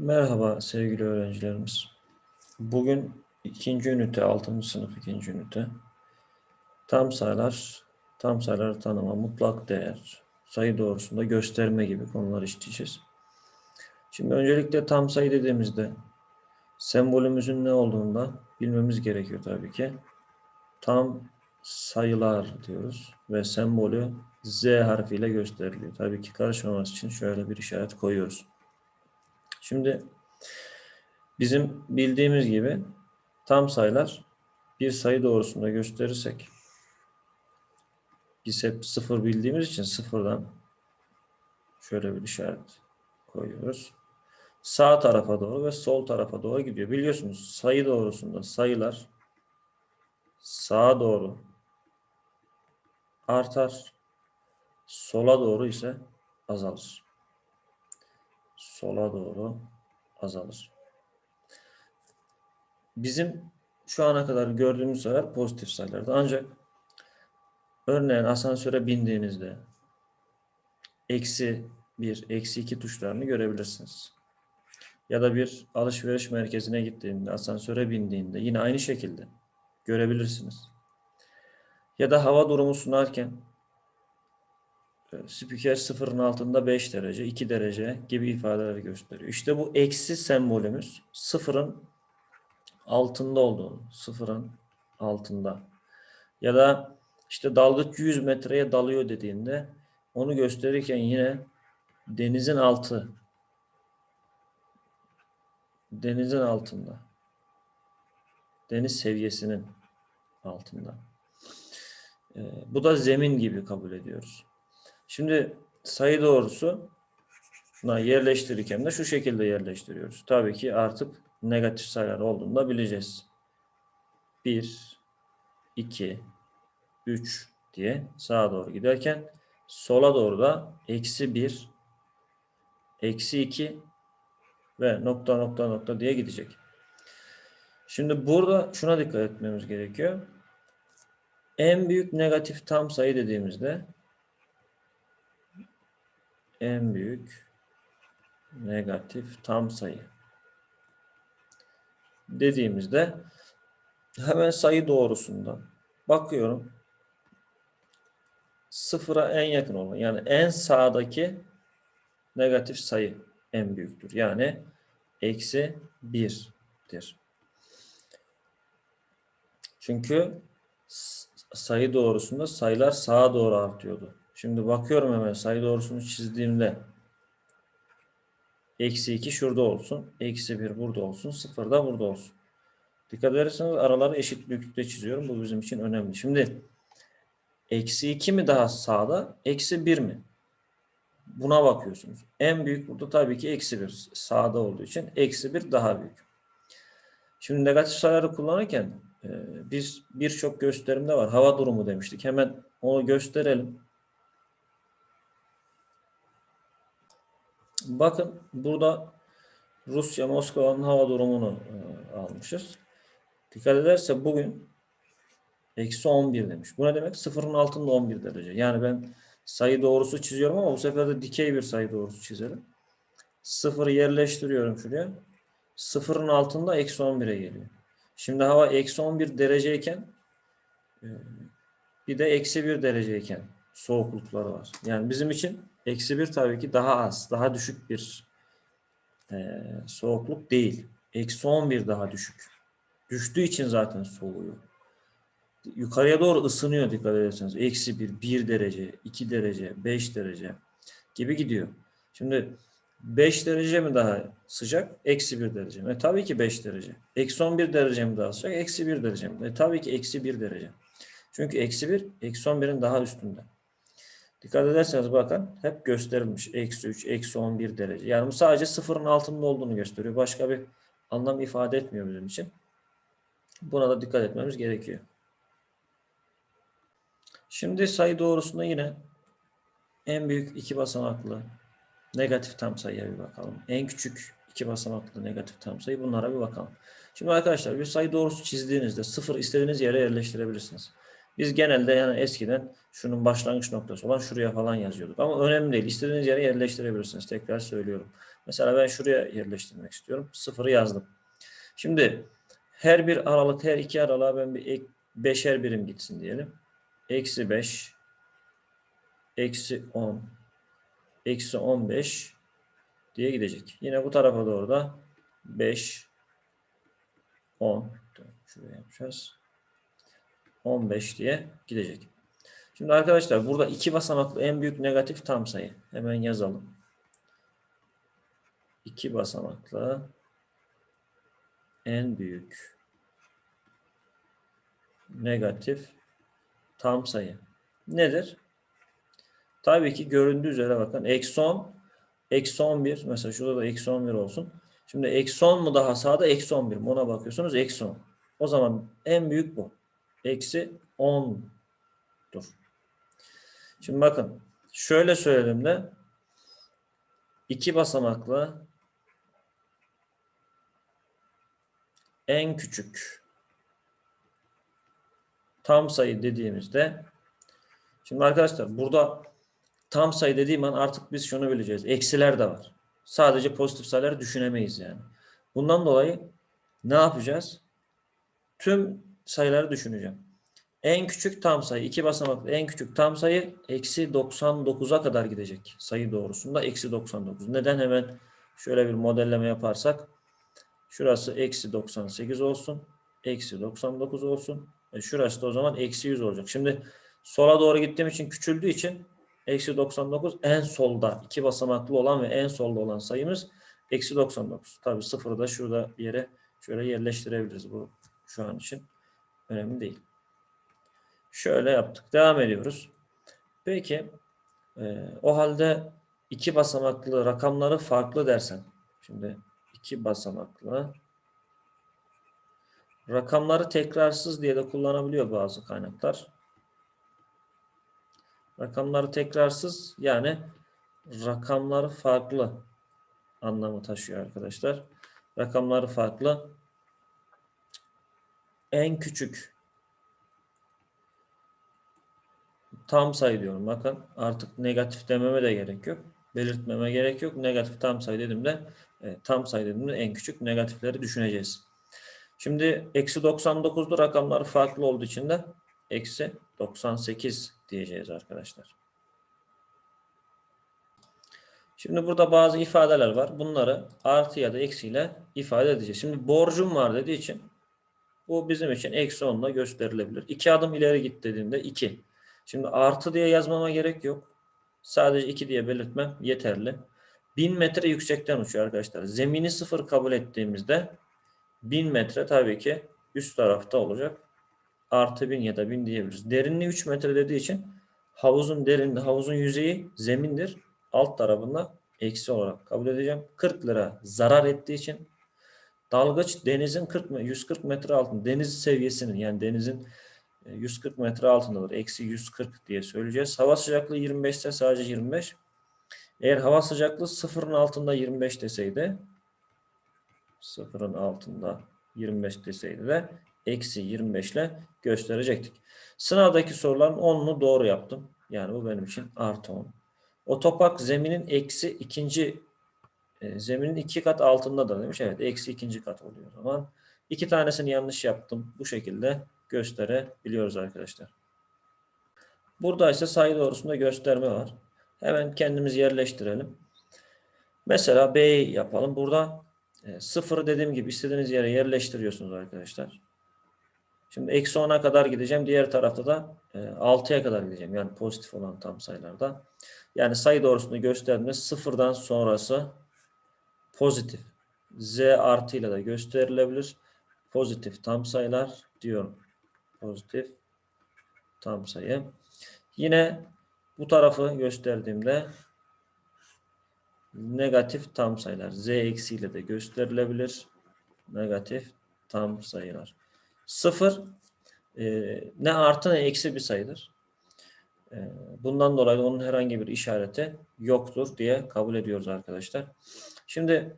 Merhaba sevgili öğrencilerimiz. Bugün ikinci ünite, 6. sınıf ikinci ünite. Tam sayılar, tam sayıları tanıma, mutlak değer, sayı doğrusunda gösterme gibi konular işleyeceğiz. Şimdi öncelikle tam sayı dediğimizde sembolümüzün ne olduğunu bilmemiz gerekiyor tabii ki. Tam sayılar diyoruz ve sembolü Z harfiyle gösteriliyor. Tabii ki karışmaması için şöyle bir işaret koyuyoruz. Şimdi bizim bildiğimiz gibi tam sayılar bir sayı doğrusunda gösterirsek biz hep sıfır bildiğimiz için sıfırdan şöyle bir işaret koyuyoruz. Sağ tarafa doğru ve sol tarafa doğru gidiyor. Biliyorsunuz sayı doğrusunda sayılar sağa doğru artar, sola doğru ise azalır sola doğru azalır. Bizim şu ana kadar gördüğümüz sayılar pozitif sayılardı. Ancak örneğin asansöre bindiğinizde eksi 1, eksi 2 tuşlarını görebilirsiniz. Ya da bir alışveriş merkezine gittiğinde, asansöre bindiğinde yine aynı şekilde görebilirsiniz. Ya da hava durumu sunarken spiker sıfırın altında 5 derece, 2 derece gibi ifadeler gösteriyor. İşte bu eksi sembolümüz sıfırın altında olduğunu, sıfırın altında. Ya da işte dalgıç 100 metreye dalıyor dediğinde onu gösterirken yine denizin altı, denizin altında, deniz seviyesinin altında. Ee, bu da zemin gibi kabul ediyoruz. Şimdi sayı doğrusu yerleştirirken de şu şekilde yerleştiriyoruz. Tabii ki artık negatif sayılar olduğunu da bileceğiz. 1, 2, 3 diye sağa doğru giderken sola doğru da eksi 1, eksi 2 ve nokta nokta nokta diye gidecek. Şimdi burada şuna dikkat etmemiz gerekiyor. En büyük negatif tam sayı dediğimizde en büyük negatif tam sayı dediğimizde hemen sayı doğrusundan bakıyorum sıfıra en yakın olan yani en sağdaki negatif sayı en büyüktür. Yani eksi birdir. Çünkü sayı doğrusunda sayılar sağa doğru artıyordu. Şimdi bakıyorum hemen sayı doğrusunu çizdiğimde eksi 2 şurada olsun. Eksi 1 burada olsun. 0 da burada olsun. Dikkat ederseniz araları eşit büyüklükte çiziyorum. Bu bizim için önemli. Şimdi eksi 2 mi daha sağda? Eksi 1 mi? Buna bakıyorsunuz. En büyük burada tabii ki eksi 1. Sağda olduğu için eksi 1 daha büyük. Şimdi negatif sayıları kullanırken e, biz birçok gösterimde var. Hava durumu demiştik. Hemen onu gösterelim. Bakın burada Rusya Moskova'nın hava durumunu e, almışız. Dikkat ederse bugün eksi 11 demiş. Bu ne demek? Sıfırın altında 11 derece. Yani ben sayı doğrusu çiziyorum ama bu sefer de dikey bir sayı doğrusu çizelim. Sıfırı yerleştiriyorum şuraya. Sıfırın altında eksi 11'e geliyor. Şimdi hava eksi 11 dereceyken e, bir de eksi 1 dereceyken soğuklukları var. Yani bizim için eksi 1 tabii ki daha az, daha düşük bir e, soğukluk değil. Eksi 11 daha düşük. Düştüğü için zaten soğuyor. Yukarıya doğru ısınıyor dikkat ederseniz. Eksi 1, 1 derece, 2 derece, 5 derece gibi gidiyor. Şimdi 5 derece mi daha sıcak? Eksi 1 derece mi? E, tabii ki 5 derece. Eksi 11 derece mi daha sıcak? Eksi 1 derece mi? E, tabii ki eksi 1 derece. Çünkü eksi 1, eksi 11'in daha üstünde. Dikkat ederseniz bakın hep gösterilmiş. Eksi 3, eksi 11 derece. Yani bu sadece sıfırın altında olduğunu gösteriyor. Başka bir anlam ifade etmiyor bizim için. Buna da dikkat etmemiz gerekiyor. Şimdi sayı doğrusunda yine en büyük iki basamaklı negatif tam sayıya bir bakalım. En küçük iki basamaklı negatif tam sayı bunlara bir bakalım. Şimdi arkadaşlar bir sayı doğrusu çizdiğinizde sıfır istediğiniz yere yerleştirebilirsiniz. Biz genelde yani eskiden şunun başlangıç noktası olan şuraya falan yazıyorduk. Ama önemli değil. İstediğiniz yere yerleştirebilirsiniz. Tekrar söylüyorum. Mesela ben şuraya yerleştirmek istiyorum. Sıfırı yazdım. Şimdi her bir aralık, her iki aralığa ben bir ek, beşer birim gitsin diyelim. Eksi 5, eksi 10, eksi 15 diye gidecek. Yine bu tarafa doğru da 5, 10, şuraya yapacağız. 15 diye gidecek. Şimdi arkadaşlar burada iki basamaklı en büyük negatif tam sayı. Hemen yazalım. İki basamaklı en büyük negatif tam sayı. Nedir? Tabii ki göründüğü üzere bakın. Eksi 10, eksi 11. Mesela şurada da eksi 11 olsun. Şimdi eksi 10 mu daha sağda eksi 11 mi? Ona bakıyorsunuz eksi 10. O zaman en büyük bu. Eksi 10'dur. Şimdi bakın. Şöyle söyledim de iki basamaklı en küçük tam sayı dediğimizde şimdi arkadaşlar burada tam sayı dediğim an artık biz şunu bileceğiz. Eksiler de var. Sadece pozitif sayıları düşünemeyiz yani. Bundan dolayı ne yapacağız? Tüm sayıları düşüneceğim. En küçük tam sayı, iki basamaklı en küçük tam sayı eksi 99'a kadar gidecek. Sayı doğrusunda eksi 99. Neden hemen şöyle bir modelleme yaparsak şurası eksi 98 olsun. Eksi 99 olsun. E şurası da o zaman eksi 100 olacak. Şimdi sola doğru gittiğim için küçüldüğü için eksi 99 en solda iki basamaklı olan ve en solda olan sayımız eksi 99. Tabi sıfırı da şurada bir yere şöyle yerleştirebiliriz. Bu şu an için önemli değil. Şöyle yaptık. Devam ediyoruz. Peki e, o halde iki basamaklı rakamları farklı dersen. Şimdi iki basamaklı rakamları tekrarsız diye de kullanabiliyor bazı kaynaklar. Rakamları tekrarsız yani rakamları farklı anlamı taşıyor arkadaşlar. Rakamları farklı. En küçük tam sayı diyorum. Bakın artık negatif dememe de gerek yok. Belirtmeme gerek yok. Negatif tam sayı dediğimde e, tam sayı dediğimde en küçük negatifleri düşüneceğiz. Şimdi eksi 99'lu rakamlar farklı olduğu için de eksi 98 diyeceğiz arkadaşlar. Şimdi burada bazı ifadeler var. Bunları artı ya da eksiyle ifade edeceğiz. Şimdi borcum var dediği için bu bizim için eksi 10 ile gösterilebilir. 2 adım ileri git dediğinde 2. Şimdi artı diye yazmama gerek yok. Sadece 2 diye belirtmem yeterli. 1000 metre yüksekten uçuyor arkadaşlar. Zemini sıfır kabul ettiğimizde 1000 metre tabii ki üst tarafta olacak. Artı 1000 ya da 1000 diyebiliriz. Derinliği 3 metre dediği için havuzun derinliği, havuzun yüzeyi zemindir. Alt tarafında eksi olarak kabul edeceğim. 40 lira zarar ettiği için dalgıç denizin 40 140 metre altında deniz seviyesinin yani denizin 140 metre altındadır. Eksi 140 diye söyleyeceğiz. Hava sıcaklığı 25 ise sadece 25. Eğer hava sıcaklığı sıfırın altında 25 deseydi sıfırın altında 25 deseydi de eksi 25 ile gösterecektik. Sınavdaki soruların 10'unu doğru yaptım. Yani bu benim için artı 10. Otopark zeminin eksi ikinci e, zeminin iki kat altında da demiş. Evet eksi ikinci kat oluyor o zaman. İki tanesini yanlış yaptım. Bu şekilde gösterebiliyoruz arkadaşlar. Burada ise sayı doğrusunda gösterme var. Hemen kendimiz yerleştirelim. Mesela B'yi yapalım. Burada e, sıfırı dediğim gibi istediğiniz yere yerleştiriyorsunuz arkadaşlar. Şimdi eksi 10'a kadar gideceğim. Diğer tarafta da e, 6'ya kadar gideceğim. Yani pozitif olan tam sayılarda. Yani sayı doğrusunu gösterdiğimde sıfırdan sonrası pozitif. Z artıyla da gösterilebilir. Pozitif tam sayılar diyorum. Pozitif tam sayı. Yine bu tarafı gösterdiğimde negatif tam sayılar. Z eksiyle de gösterilebilir. Negatif tam sayılar. Sıfır e, ne artı ne eksi bir sayıdır. E, bundan dolayı onun herhangi bir işareti yoktur diye kabul ediyoruz arkadaşlar. Şimdi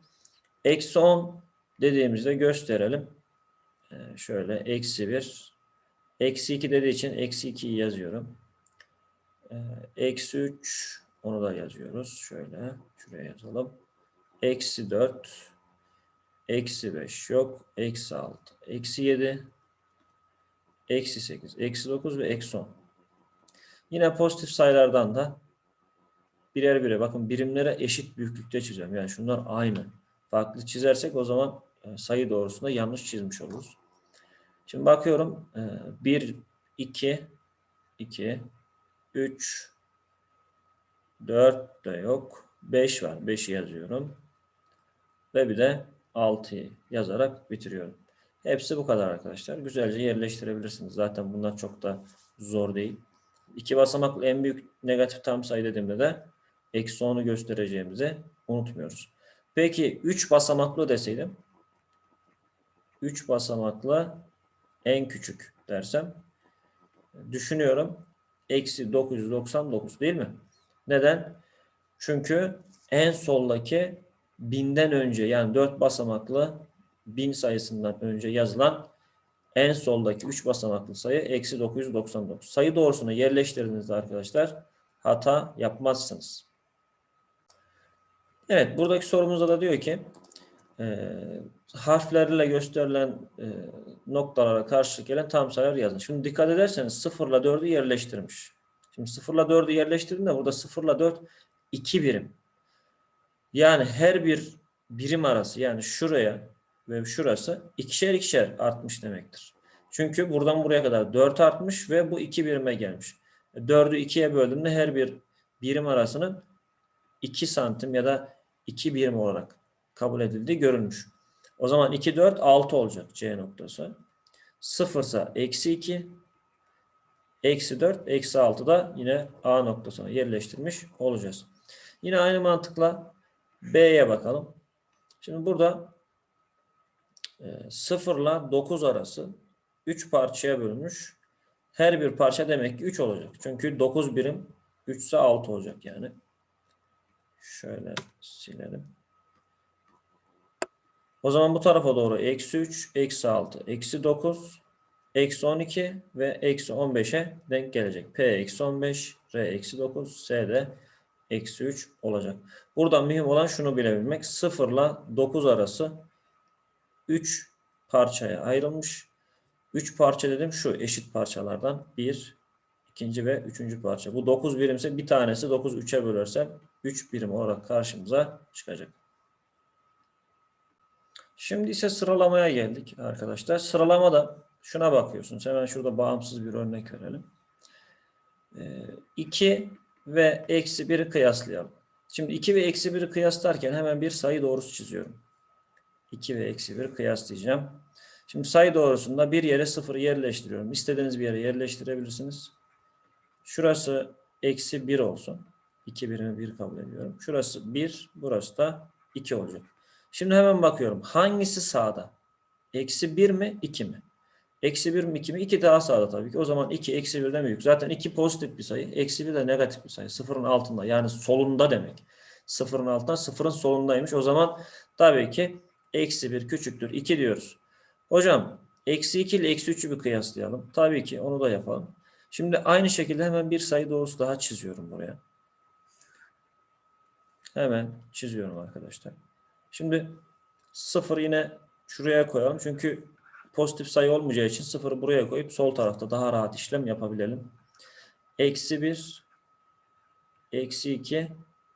eksi 10 dediğimizde gösterelim. E, şöyle eksi 1 eksi 2 dediği için eksi 2'yi yazıyorum. E, eksi 3 onu da yazıyoruz. Şöyle şuraya yazalım. eksi 4, eksi 5 yok, eksi 6, eksi 7, eksi 8, eksi 9 ve eksi 10. Yine pozitif sayılardan da birer birer bakın birimlere eşit büyüklükte çiziyorum. Yani şunlar aynı. Farklı çizersek o zaman e, sayı doğrusunda yanlış çizmiş oluruz. Şimdi bakıyorum 1, 2, 2, 3, 4 de yok. 5 var. 5'i yazıyorum. Ve bir de 6'yı yazarak bitiriyorum. Hepsi bu kadar arkadaşlar. Güzelce yerleştirebilirsiniz. Zaten bunlar çok da zor değil. İki basamaklı en büyük negatif tam sayı dediğimde de eksi 10'u göstereceğimizi unutmuyoruz. Peki 3 basamaklı deseydim 3 basamaklı en küçük dersem düşünüyorum eksi 999 değil mi? Neden? Çünkü en soldaki binden önce yani 4 basamaklı bin sayısından önce yazılan en soldaki 3 basamaklı sayı eksi 999. Sayı doğrusunu yerleştirdiğinizde arkadaşlar hata yapmazsınız. Evet buradaki sorumuzda da diyor ki e, harflerle gösterilen e, noktalara karşılık gelen tam sayılar yazın. Şimdi dikkat ederseniz 0 ile 4'ü yerleştirmiş. Şimdi 0 ile 4'ü yerleştirdiğinde burada 0 ile 4 2 birim. Yani her bir birim arası yani şuraya ve şurası ikişer ikişer artmış demektir. Çünkü buradan buraya kadar 4 artmış ve bu 2 birime gelmiş. 4'ü 2'ye böldüğümde her bir birim arasının 2 santim ya da 2 birim olarak kabul edildiği görülmüş. O zaman 2, 4, 6 olacak C noktası. 0 ise eksi 2, eksi 4, eksi 6 da yine A noktasına yerleştirmiş olacağız. Yine aynı mantıkla B'ye bakalım. Şimdi burada 0 ile 9 arası 3 parçaya bölünmüş. Her bir parça demek ki 3 olacak. Çünkü 9 birim 3 ise 6 olacak yani. Şöyle silelim. O zaman bu tarafa doğru eksi 3, eksi 6, eksi 9, eksi 12 ve eksi 15'e denk gelecek. P eksi 15, R eksi 9, S de eksi 3 olacak. Burada mühim olan şunu bilebilmek. 0 ile 9 arası 3 parçaya ayrılmış. 3 parça dedim şu eşit parçalardan. 1, ikinci ve üçüncü parça. Bu 9 birimse bir tanesi 9 3'e bölersem 3 birim olarak karşımıza çıkacak. Şimdi ise sıralamaya geldik arkadaşlar. Sıralamada şuna bakıyorsunuz. Hemen şurada bağımsız bir örnek verelim. 2 ve eksi 1'i kıyaslayalım. Şimdi 2 ve eksi 1'i kıyaslarken hemen bir sayı doğrusu çiziyorum. 2 ve eksi 1 kıyaslayacağım. Şimdi sayı doğrusunda bir yere 0 yerleştiriyorum. İstediğiniz bir yere yerleştirebilirsiniz. Şurası eksi 1 olsun. 2 birimi 1 kabul ediyorum. Şurası 1, burası da 2 olacak. Şimdi hemen bakıyorum. Hangisi sağda? Eksi 1 mi 2 mi? Eksi 1 mi 2 mi? 2 daha sağda tabii ki. O zaman 2 eksi 1'den büyük. Zaten 2 pozitif bir sayı. Eksi 1 de negatif bir sayı. Sıfırın altında yani solunda demek. Sıfırın altında sıfırın solundaymış. O zaman tabii ki eksi 1 küçüktür 2 diyoruz. Hocam eksi 2 ile eksi 3'ü bir kıyaslayalım. Tabii ki onu da yapalım. Şimdi aynı şekilde hemen bir sayı doğrusu daha çiziyorum buraya. Hemen çiziyorum arkadaşlar. Şimdi 0 yine şuraya koyalım. Çünkü pozitif sayı olmayacağı için 0'ı buraya koyup sol tarafta daha rahat işlem yapabilelim. Eksi 1, eksi 2,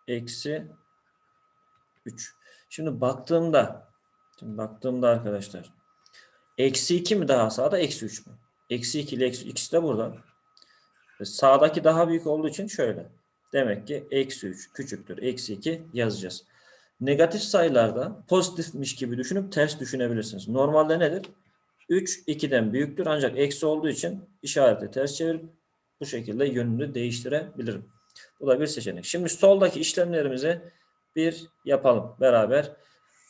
eksi 3. Şimdi baktığımda, şimdi baktığımda arkadaşlar, eksi 2 mi daha sağda, eksi 3 mü? Eksi 2 ile eksi ikisi de burada. Sağdaki daha büyük olduğu için şöyle. Demek ki eksi 3 küçüktür, eksi 2 yazacağız. Negatif sayılarda pozitifmiş gibi düşünüp ters düşünebilirsiniz. Normalde nedir? 3 2'den büyüktür ancak eksi olduğu için işareti ters çevirip bu şekilde yönünü değiştirebilirim. Bu da bir seçenek. Şimdi soldaki işlemlerimizi bir yapalım beraber.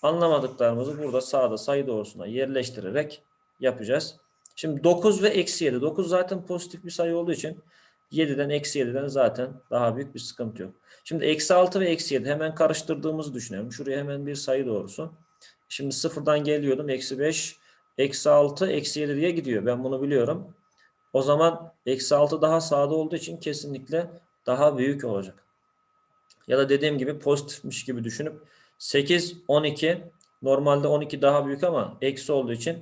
Anlamadıklarımızı burada sağda sayı doğrusuna yerleştirerek yapacağız. Şimdi 9 ve eksi 7. 9 zaten pozitif bir sayı olduğu için 7'den eksi 7'den zaten daha büyük bir sıkıntı yok. Şimdi eksi 6 ve eksi 7 hemen karıştırdığımızı düşünelim. Şuraya hemen bir sayı doğrusu. Şimdi sıfırdan geliyordum. Eksi 5, eksi 6, eksi 7 diye gidiyor. Ben bunu biliyorum. O zaman eksi 6 daha sağda olduğu için kesinlikle daha büyük olacak. Ya da dediğim gibi pozitifmiş gibi düşünüp 8, 12. Normalde 12 daha büyük ama eksi olduğu için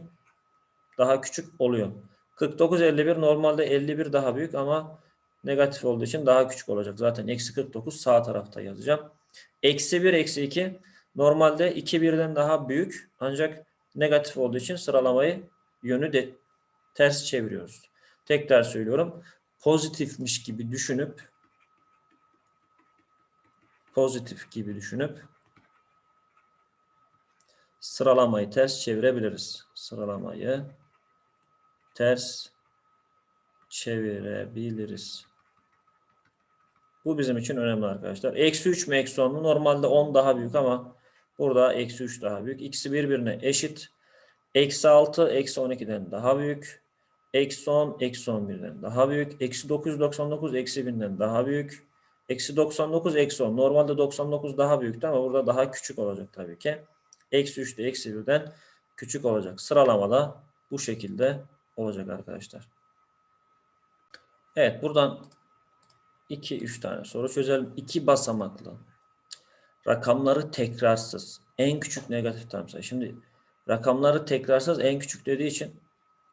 daha küçük oluyor. 49, 51 normalde 51 daha büyük ama negatif olduğu için daha küçük olacak. Zaten eksi 49 sağ tarafta yazacağım. Eksi 1, eksi 2 normalde 2 birden daha büyük ancak negatif olduğu için sıralamayı yönü de ters çeviriyoruz. Tekrar söylüyorum. Pozitifmiş gibi düşünüp pozitif gibi düşünüp sıralamayı ters çevirebiliriz. Sıralamayı ters çevirebiliriz. Bu bizim için önemli arkadaşlar. Eksi 3 mü eksi 10 mu? Normalde 10 daha büyük ama burada eksi 3 daha büyük. İkisi birbirine eşit. Eksi 6 eksi 12'den daha büyük. Eksi 10 eksi 11'den daha büyük. Eksi 999 eksi 1000'den daha büyük. Eksi 99 eksi 10. Normalde 99 daha büyüktü ama burada daha küçük olacak tabii ki. Eksi 3 de eksi 1'den küçük olacak. Sıralamada bu şekilde olacak arkadaşlar. Evet buradan 2-3 tane soru çözelim. 2 basamaklı. Rakamları tekrarsız. En küçük negatif tam sayı. Şimdi rakamları tekrarsız en küçük dediği için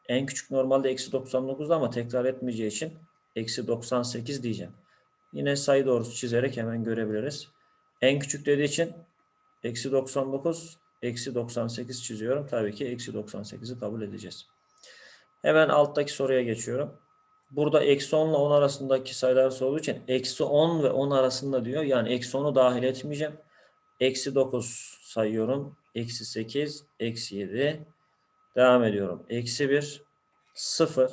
en küçük normalde eksi 99'da ama tekrar etmeyeceği için eksi 98 diyeceğim. Yine sayı doğrusu çizerek hemen görebiliriz. En küçük dediği için eksi 99 eksi 98 çiziyorum. Tabii ki eksi 98'i kabul edeceğiz. Hemen alttaki soruya geçiyorum. Burada eksi 10 ile 10 arasındaki sayılar sorduğu için eksi 10 ve 10 arasında diyor. Yani eksi 10'u dahil etmeyeceğim. Eksi 9 sayıyorum. Eksi 8, eksi 7. Devam ediyorum. Eksi 1, 0.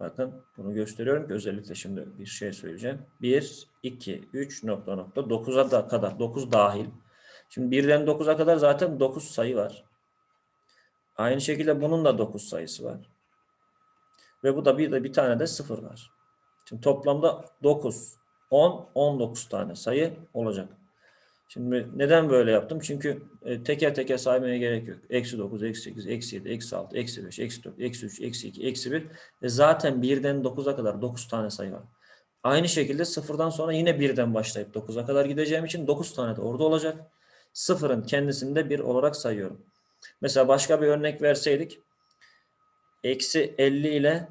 Bakın bunu gösteriyorum ki özellikle şimdi bir şey söyleyeceğim. 1, 2, 3 nokta nokta 9'a da kadar 9 dahil. Şimdi 1'den 9'a kadar zaten 9 sayı var. Aynı şekilde bunun da 9 sayısı var. Ve bu da bir de bir tane de 0 var. Şimdi toplamda 9, 10, 19 tane sayı olacak. Şimdi neden böyle yaptım? Çünkü e, teker teker saymaya gerek yok. Eksi 9, eksi 8, eksi 7, eksi 6, eksi 5, eksi 4, eksi 3, eksi 2, eksi 1. E zaten 1'den 9'a kadar 9 tane sayı var. Aynı şekilde sıfırdan sonra yine 1'den başlayıp 9'a kadar gideceğim için 9 tane de orada olacak. Sıfırın kendisini de 1 olarak sayıyorum. Mesela başka bir örnek verseydik. Eksi 50 ile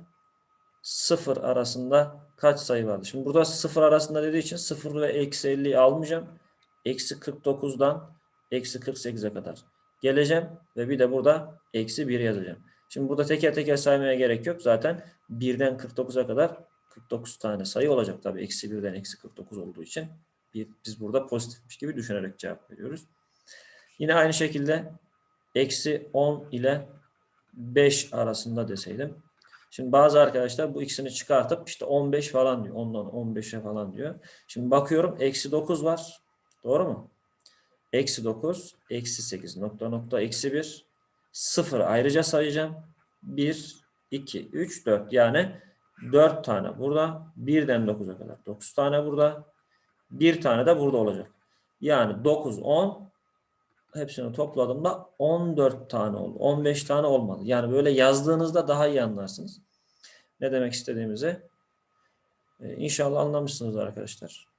0 arasında kaç sayı vardı? Şimdi burada 0 arasında dediği için 0 ve eksi 50'yi almayacağım. Eksi 49'dan eksi 48'e kadar geleceğim. Ve bir de burada eksi 1 yazacağım. Şimdi burada teker teker saymaya gerek yok. Zaten 1'den 49'a kadar 49 tane sayı olacak. Tabii eksi 1'den eksi 49 olduğu için biz burada pozitifmiş gibi düşünerek cevap veriyoruz. Yine aynı şekilde eksi 10 ile 5 arasında deseydim. Şimdi bazı arkadaşlar bu ikisini çıkartıp işte 15 falan diyor. Ondan 15'e falan diyor. Şimdi bakıyorum eksi 9 var. Doğru mu? Eksi 9, eksi 8 nokta nokta eksi 1. 0 ayrıca sayacağım. 1, 2, 3, 4 yani 4 tane burada. 1'den 9'a kadar 9 tane burada. 1 tane de burada olacak. Yani 9, 10 hepsini topladığımda 14 tane oldu. 15 tane olmadı. Yani böyle yazdığınızda daha iyi anlarsınız. Ne demek istediğimizi. Ee, inşallah anlamışsınız arkadaşlar.